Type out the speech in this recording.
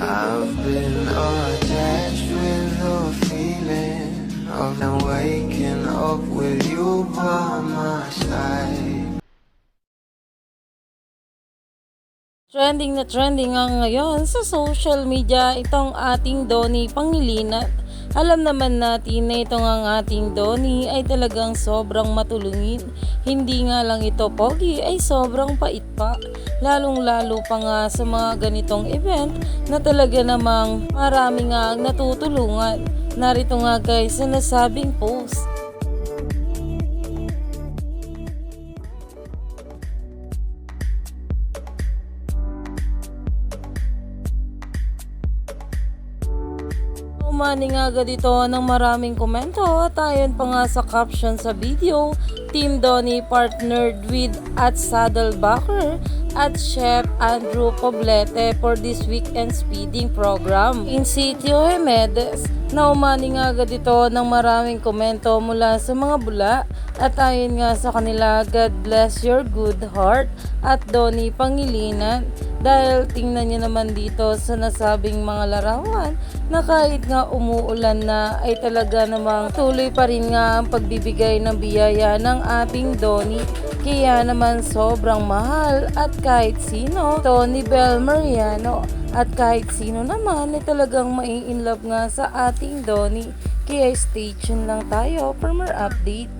I've been attached with the feeling of now waking up with you by my side. Trending na trending nga ngayon sa social media itong ating Donnie Pangilinan. Alam naman natin na itong ang ating Donnie ay talagang sobrang matulungin. Hindi nga lang ito pogi ay sobrang pait pa. Lalong lalo pa nga sa mga ganitong event na talaga namang marami nga ang natutulungan. Narito nga guys sa nasabing post. Umani nga agad ito ng maraming komento. At ayon pa nga sa caption sa video, Team Donnie partnered with at Saddlebacker at Chef Andrew Poblete for this weekend speeding program. In Sitio Hemedes na umani nga agad ito ng maraming komento mula sa mga bula. At ayon nga sa kanila, God bless your good heart at Donnie Pangilinan. Dahil tingnan niyo naman dito sa nasabing mga larawan na kahit nga umuulan na ay talaga namang tuloy pa rin nga ang pagbibigay ng biyaya ng ating Donnie. Kaya naman sobrang mahal at kahit sino, Tony Bell Mariano at kahit sino naman ay talagang mai-inlove nga sa ating Donnie. Kaya stay tuned lang tayo for more update.